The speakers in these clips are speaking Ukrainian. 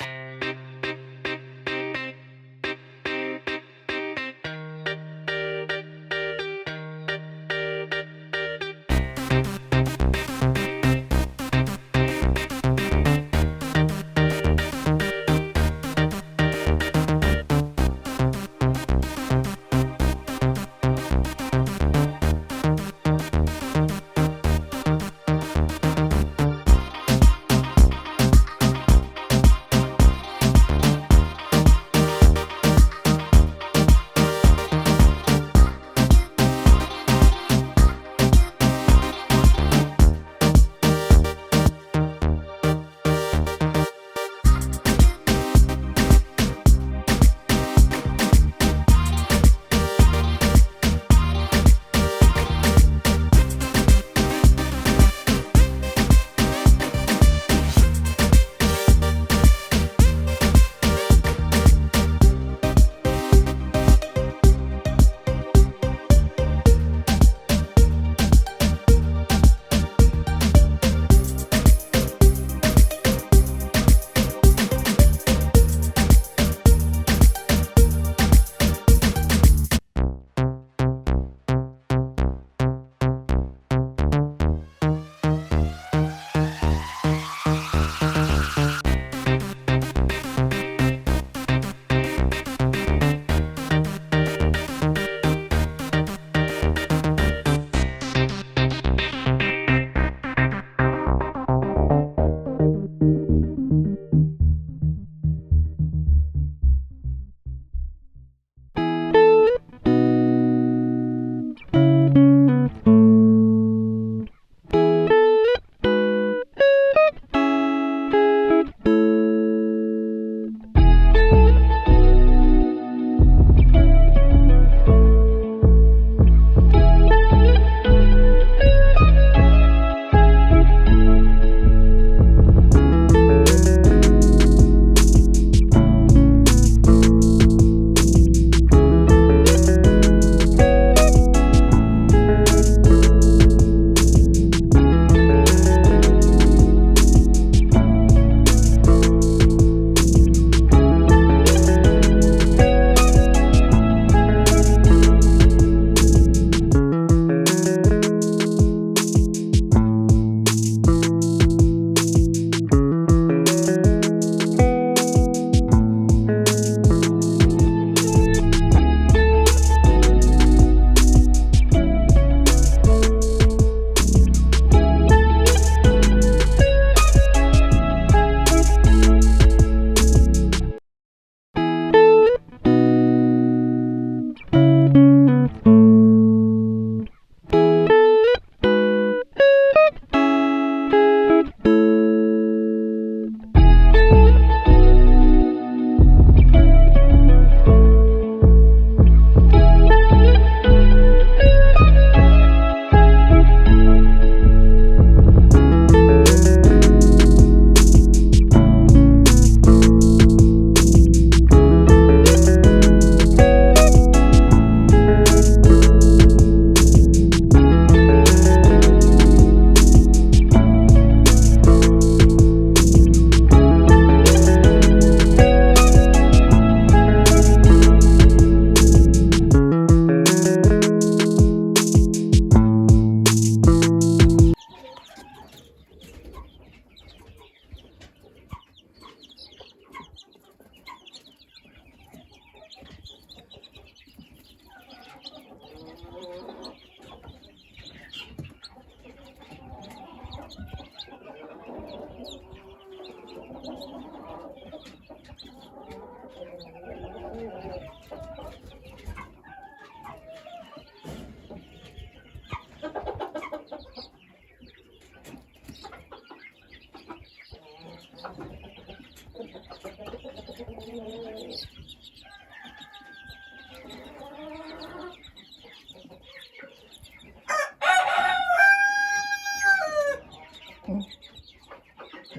Música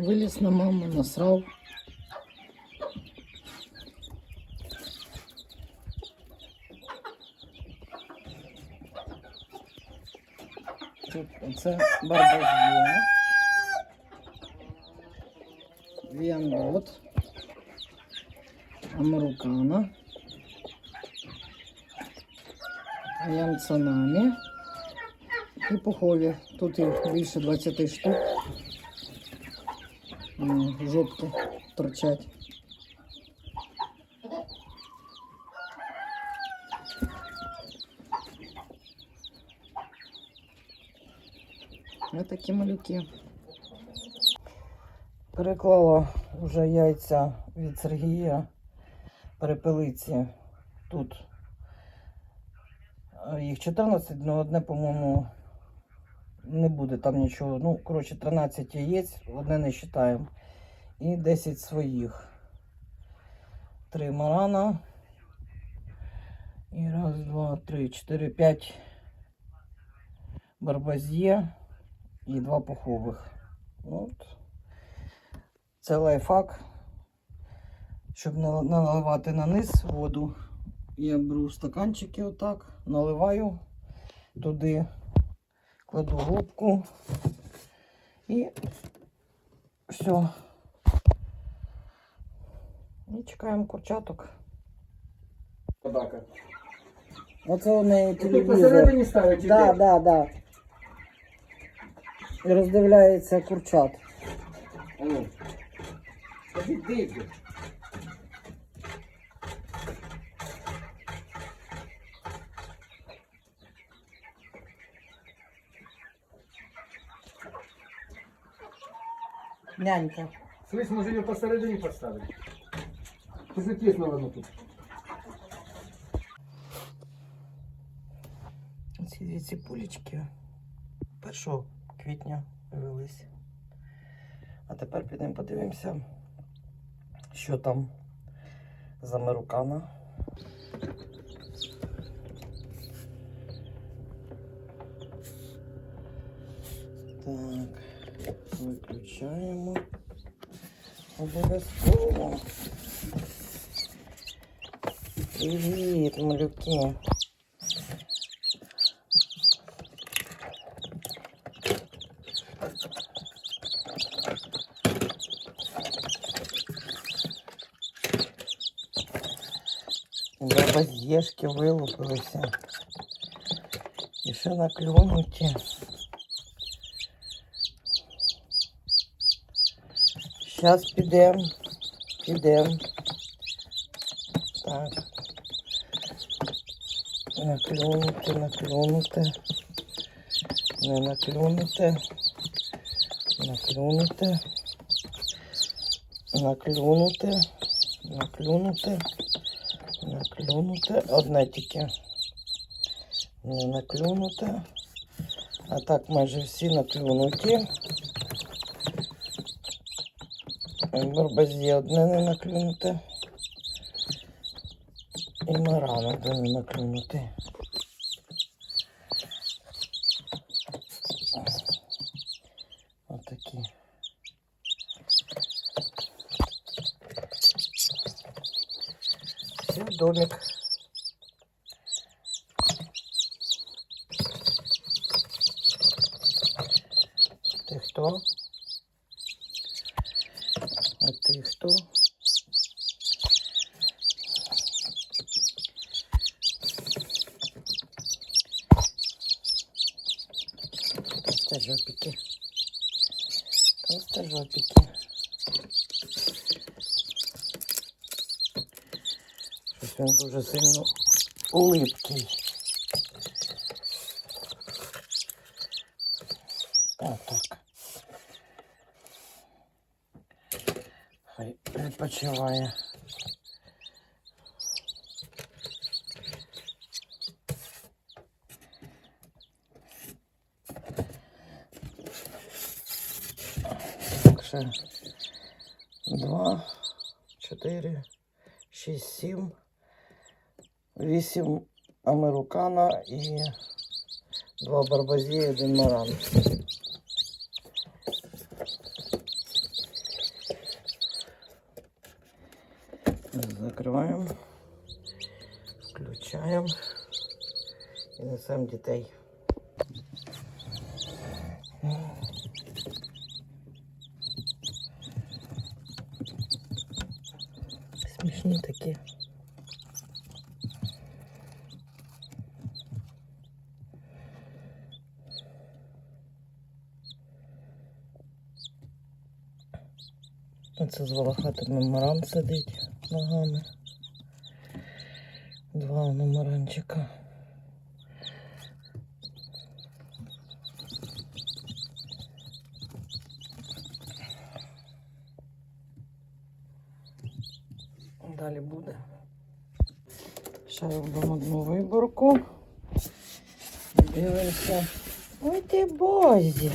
Виліз на маму, насрав. Тут оце барбазіна. Віанбот. Американа. Янцанамі. І похові. Тут їх більше 20 штук. Жопки торчать. Ось такі малюки. Переклала вже яйця від Сергія перепелиці. Тут е, їх 14, але одне, по-моєму, не буде там нічого. Ну, коротше, 13 яєць, одне не вважаємо. І 10 своїх. Три марана. І раз, два, три, чотири, п'ять барбазє і два пухових. От. Це лайфхак. Щоб не наливати на низ воду, я беру стаканчики отак, наливаю туди, кладу губку і все. І чекаємо курчаток. Собака. Оце у неї Тут телевізор. ставить Да, да, да. І роздивляється курчат. О. Нянька. Слышь, може її посередині поставити? Дуже тісно воно тут. Ці дві ципулечки 1 квітня вивелись. А тепер підемо подивимося, що там за мерукана. виключаємо обов'язково. Привіт, малюки. Бабазєшки вилупилися. І ще наклюнуті. Зараз підемо. Підемо. Так. Наклюнути, наклюнути. Не наклюнути. Наклюнути. Наклюнути. Наклюнути. Наклюнути. Одне тільки. Не наклюнути. А так майже всі наклюнуті. Барбазі одне не наклюнуте. І маран одне не наклюнути. Отакі. Все, домик. Ти хто? А ти хто? Толстожопики. Толстожопики. Щось він дуже сильно улипкий. А, так. Хай відпочиває. Два, чотири, шість, сім, вісім американа і два барбазі, і один маран. Закриваємо, включаємо і несемо дітей. Смішні такі. Оце з волохатим номером сидить ногами. Два номеранчика. Далі буде. Ще робимо одну виборку. Дивимося. Ой ти бозі.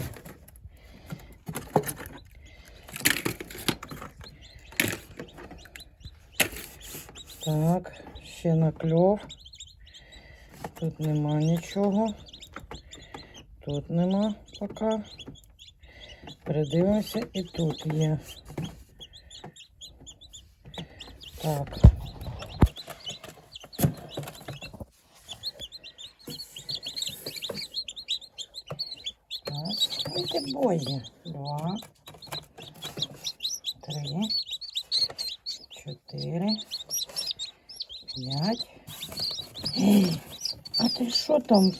Так, ще накльов. Тут нема нічого. Тут нема поки. Передивимося і тут є. Так. Ой ти. Два. Три. Чотири. П'ять. Ей, а ти що там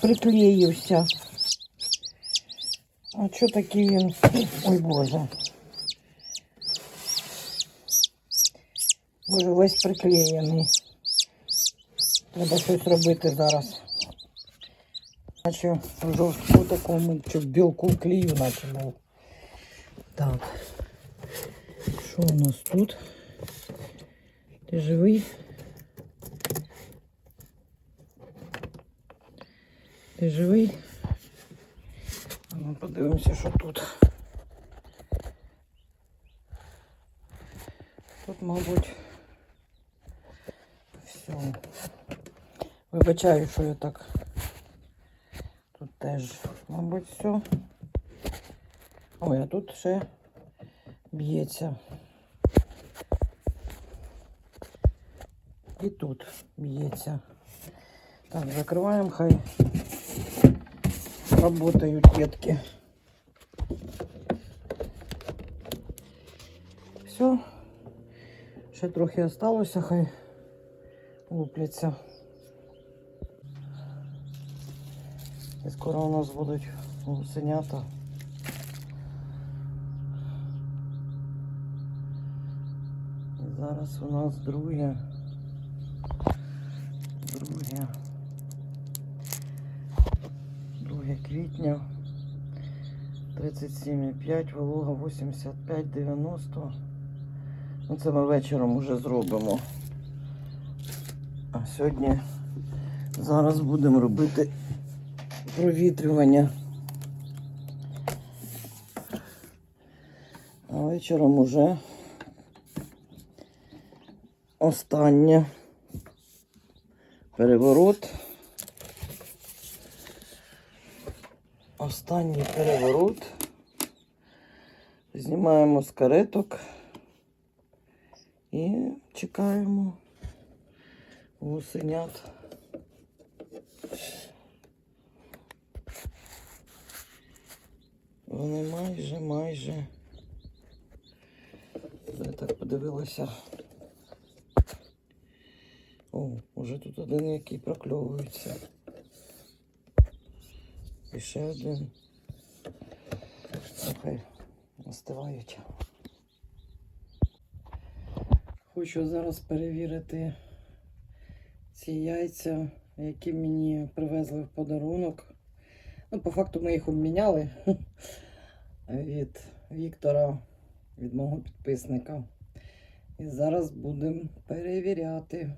приклеївся? А що такий він? Ой Боже. Боже, весь приклеєний. Треба щось робити зараз. Наче в жовтку такому, чи в білку клею наче був. Так. Що у нас тут? Ти живий? Ти живий? А ну подивимося, що тут. Тут, мабуть, все. Вибачаю, що я так. Тут теж, мабуть, все. Ой, а тут ще б'ється. І тут б'ється. Так, закриваємо, хай работають детки. Все. Ще трохи осталося, хай лупляться. І скоро у нас будуть гусенята. Зараз у нас. Друге. 2 квітня. 37,5, волога 85,90. Ну, це ми вечором вже зробимо. А сьогодні зараз будемо робити провітрювання. А вечором уже останнє переворот. Останній переворот. Знімаємо з кареток і чекаємо гусенят. Вони майже, майже. Я так подивилася. О, уже тут один який прокльовується. І ще один. Нехай остивають. Хочу зараз перевірити ці яйця, які мені привезли в подарунок. Ну, по факту ми їх обміняли від Віктора, від мого підписника. І зараз будемо перевіряти.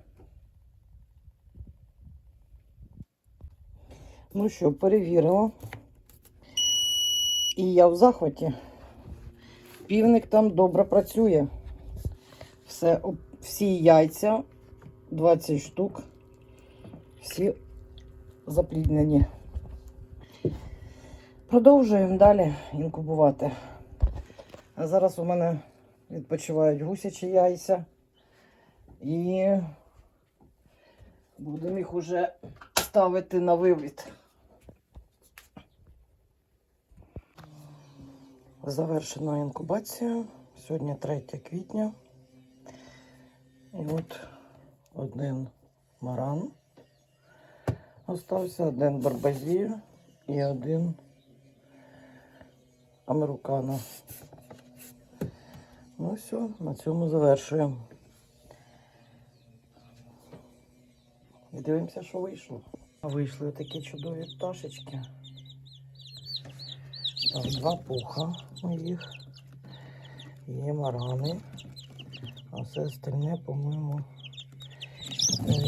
Ну що, перевірила. І я в захваті. Півник там добре працює. Все, всі яйця, 20 штук, всі запліднені. Продовжуємо далі інкубувати. А зараз у мене відпочивають гусячі яйця. І будемо їх уже ставити на вивід. Завершена інкубація. Сьогодні 3 квітня. І от один маран остався, один барбазір і один американо. Ну все, на цьому завершуємо. І дивимося, що вийшло. Вийшли такі чудові пташечки. Так, Два пуха моїх. Є марани. А все остальне, по-моєму,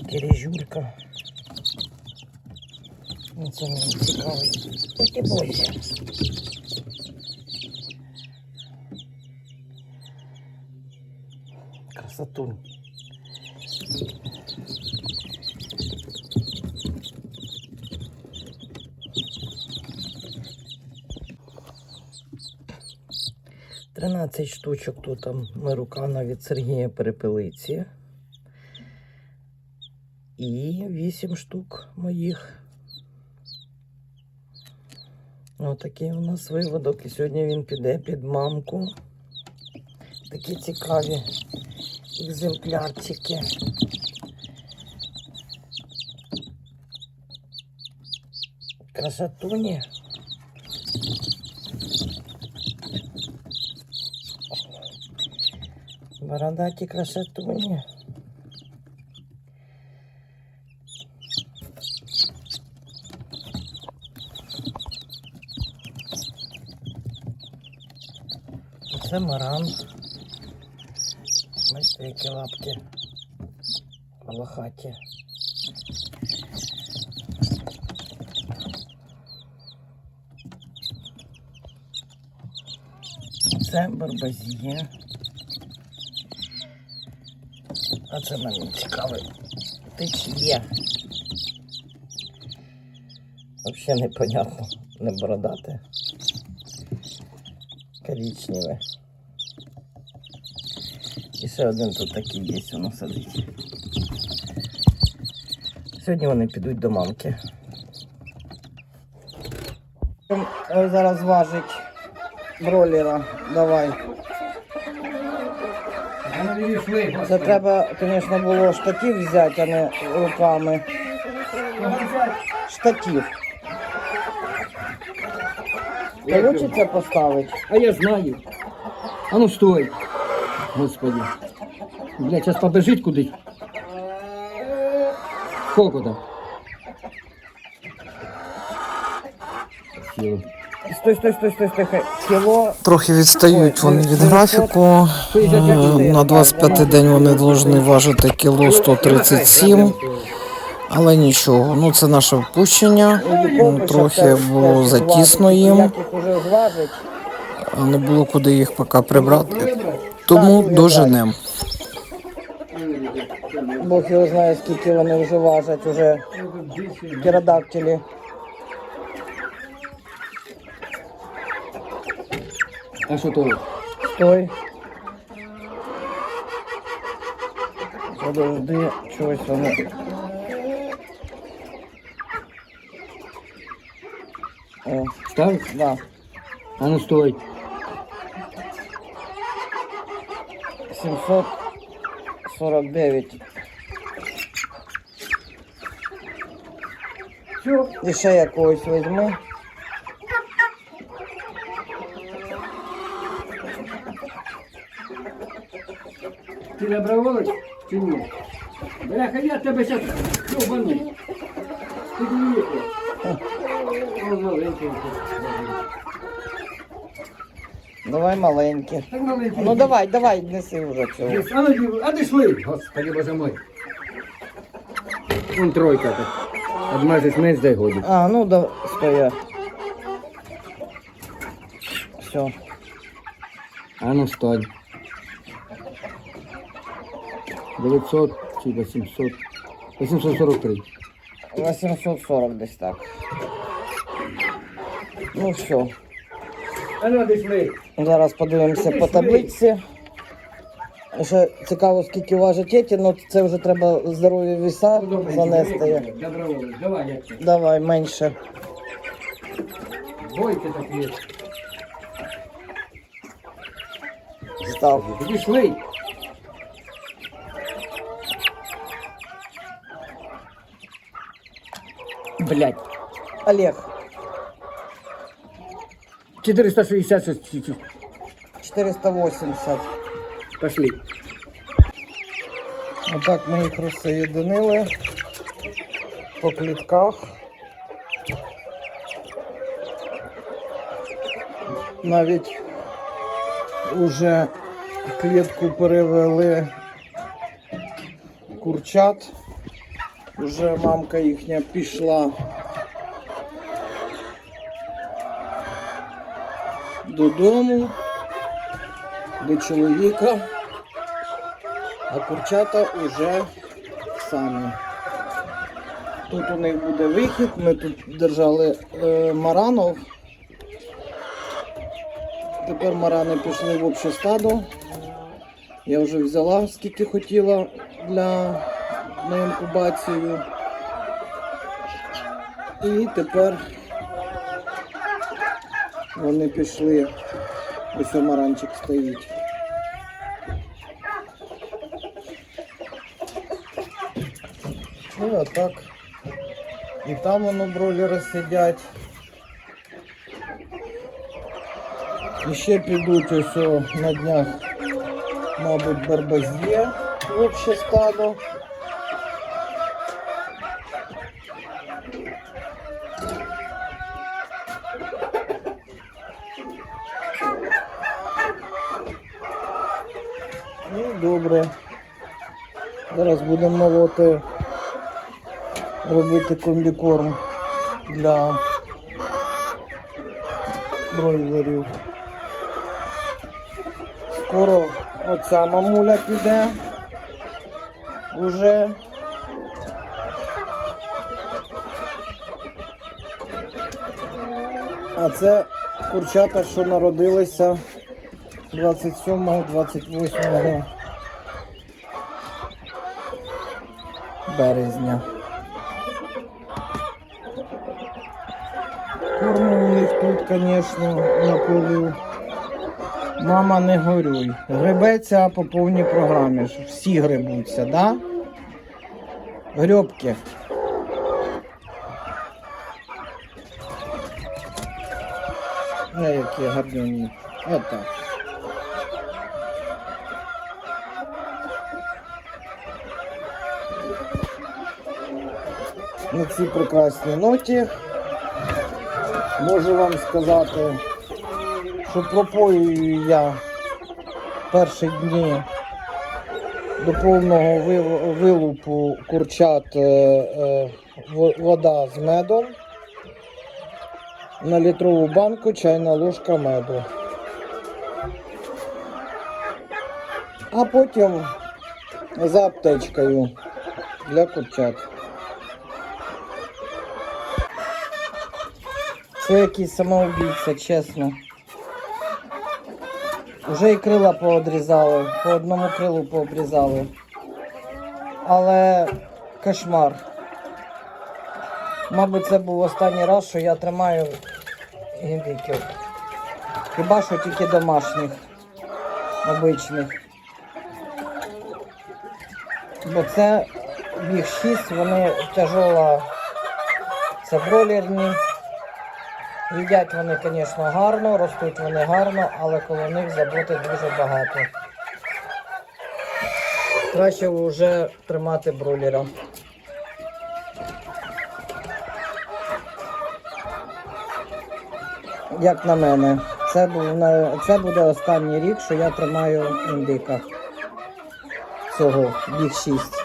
кирижулька. Ну, це мені цікаво. Поки бойся. Красотунь. 13 штучок тут Мирукана від Сергія Перепелиці. І 8 штук моїх. Отакий у нас виводок. І сьогодні він піде під мамку. Такі цікаві екземплярчики. Красотуні. Бородаті красотуні. Це маран. Бачите, лапки волохаті. Це барбазія. А це. Ти чи є? Взагалі непонятно. Не бородате. Коричневе. І ще один тут такий є, воно сидить. Сьогодні вони підуть до мамки. Ось зараз важить бролера. Давай. Це треба, звісно, було штатив взяти, а не руками. Як Получиться поставити? А я знаю. А ну стой. Господи. Бля, зараз побежить кудись. Сколько там? Сіло. Стой, стой, стой, стой, стой. Кіло. Трохи відстають вони від графіку. Е, На 25 день вони повинні важити кіло 137, але нічого. Ну це наше впущення. Ну, Трохи було затісно їм, не було куди їх поки прибрати. Тому доженем. Бог його знає, скільки вони вже важать, уже птеродактилі. А що то? Стой. Подожди, чогось вони. О, Ставиш? да. А ну стой. 749. Все. І ще якогось візьми. Ти доброволець чи ні? Бляха, я тебе зараз йобану. Ти. О, маленький. Давай маленькі. Так маленький. Ну давай, давай, неси вже цього. Десь, А ну, дів- а де шли? Господи, боже мой. Вон тройка так. Одмажеш менш дай годі. А, ну да, стоя. Все. А ну стой. 900 чи 800. 843. 840 десь так. Ну все. Ну? Зараз подивимося по таблиці. Ще цікаво, скільки важить еті, ну це вже треба здорові віса занести. Давай. Давай менше. Бойки такі. Став. Іди Блять. Олег, 466. 480. Пошли. Отак ми їх розсоєдинили по клітках. Навіть уже клітку перевели курчат. Уже мамка їхня пішла додому, до чоловіка а курчата вже самі. Тут у них буде вихід, ми тут держали е, маранов. Тепер марани пішли в обще стадо. Я вже взяла скільки хотіла для на інкубацію. І тепер вони пішли. Ось маранчик стоїть. Ну, а так. І там воно бройлери сидять. І ще підуть ось на днях, мабуть, барбазє в обще стадо. Ну, добре. Зараз будемо молоти робити комбікорм для бройлерів. Скоро оця мамуля піде уже. А це курчата, що народилися 27-28 березня. Корму у них тут, звісно, на напилив. Мама, не горюй. Гребеться по повній програмі. Всі гребуться, да? Гребки. А які гарні. Отак. На цій прекрасній ноті можу вам сказати, що пропоюю я перші дні до повного вилупу курчат е, е, во- вода з медом. На літрову банку чайна ложка меду. А потім за аптечкою для курчат. Це якийсь самоубійця, чесно. Уже і крила поодрізали, по одному крилу пообрізали. Але кошмар. Мабуть, це був останній раз, що я тримаю індиків. Хіба що тільки домашніх, обичних. Бо це їх шість, вони тяжола, це бролерні. Їдять вони, звісно, гарно, ростуть вони гарно, але коло них заботи дуже багато. Краще вже тримати бройлера. Як на мене, це, це буде останній рік, що я тримаю індика. Цього, їх шість.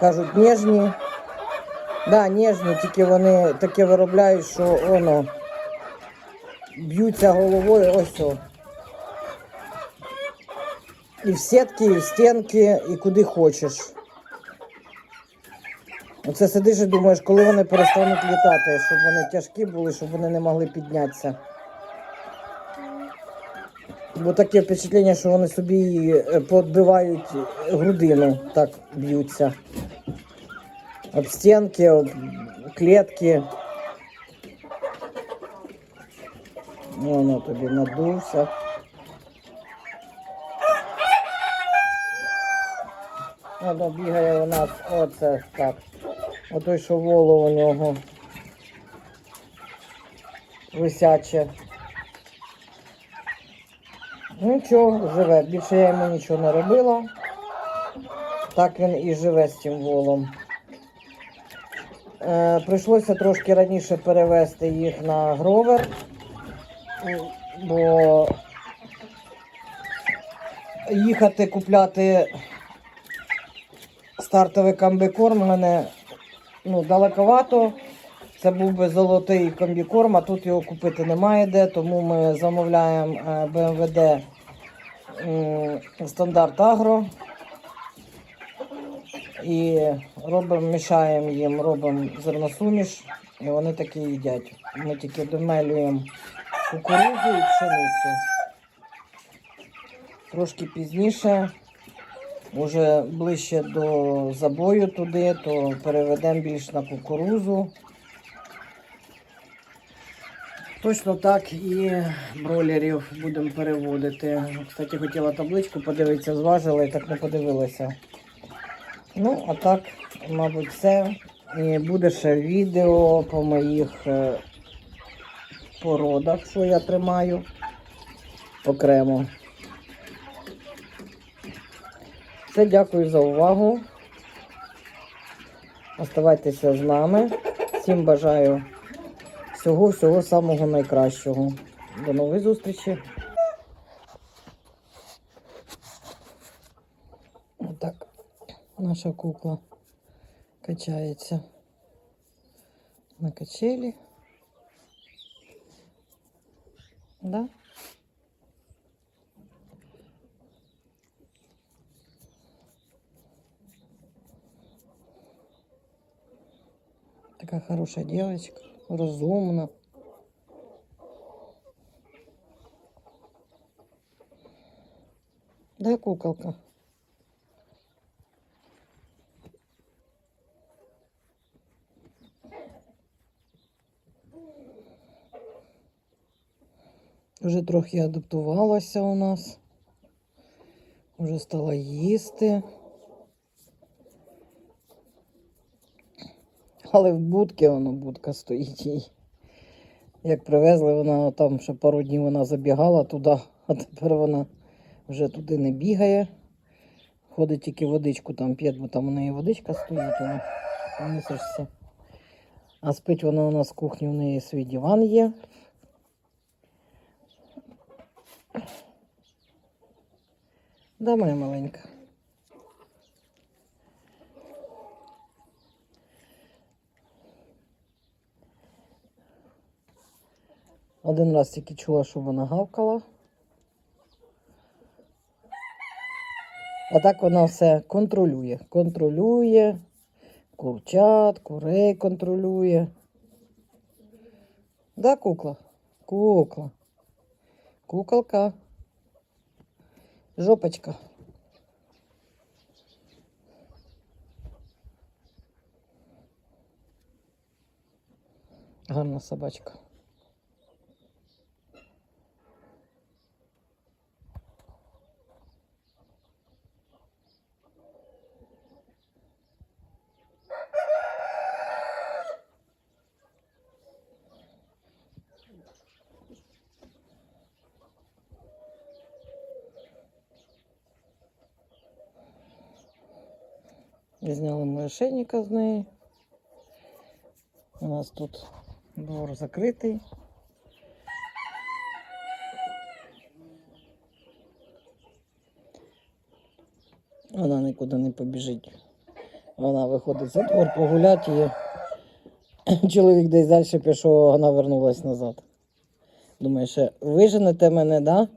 Кажуть, ніжні. Да, ніжні, тільки вони таке виробляють, що воно б'ються головою ось. О. І в сітки, і в стінки, і куди хочеш. Оце сидиш і думаєш, коли вони перестануть літати, щоб вони тяжкі були, щоб вони не могли піднятися. Бо таке впечатлення, що вони собі е, подбивають грудину, так б'ються. Об стінки, об клітки. Воно тобі надувся. Воно бігає у нас оце так. Отой, що воло у нього висяче. Нічого, живе. Більше я йому нічого не робила. Так він і живе з цим волом. Е, прийшлося трошки раніше перевести їх на гровер, бо їхати купляти стартовий комбікорм мене ну, далековато. Це був би золотий комбікорм, а тут його купити немає де, тому ми замовляємо е, БМВД стандарт Агро і робимо, мішаємо їм, робимо зерносуміш, і вони такі їдять. Ми тільки домелюємо кукурудзу і пшеницю. Трошки пізніше, уже ближче до забою туди, то переведемо більш на кукурузу. Точно так і бройлерів будемо переводити. Кстати, хотіла табличку подивитися, зважила і так не подивилася. Ну, а так, мабуть, все. І буде ще відео по моїх е, породах, що я тримаю окремо. Все, дякую за увагу. Оставайтеся з нами. Всім бажаю всього, всього самого найкращого. До нової зустрічі. Отак наша кукла качається на качелі. Да? Такая хорошая девочка, разумна. Да, куколка? Вже трохи адаптувалася у нас. Вже стала їсти. Але в будці воно будка стоїть їй. Як привезли, вона там ще пару днів вона забігала туди, а тепер вона вже туди не бігає. Ходить тільки водичку там п'є, бо там у неї водичка стоїть, вона несешся. А спить вона у нас в кухні, у неї свій диван є. Да, моя маленька. Один раз тільки чула, що вона гавкала. А так вона все контролює. Контролює курчат, курей контролює. Да, кукла? Кукла. Куколка. Жопочка. Гарна собачка. Зняли ми ошейника з неї. У нас тут двор закритий. Вона нікуди не побіжить. Вона виходить за двор погуляти і чоловік десь далі пішов, вона вернулась назад. Думає, ще виженете мене, да?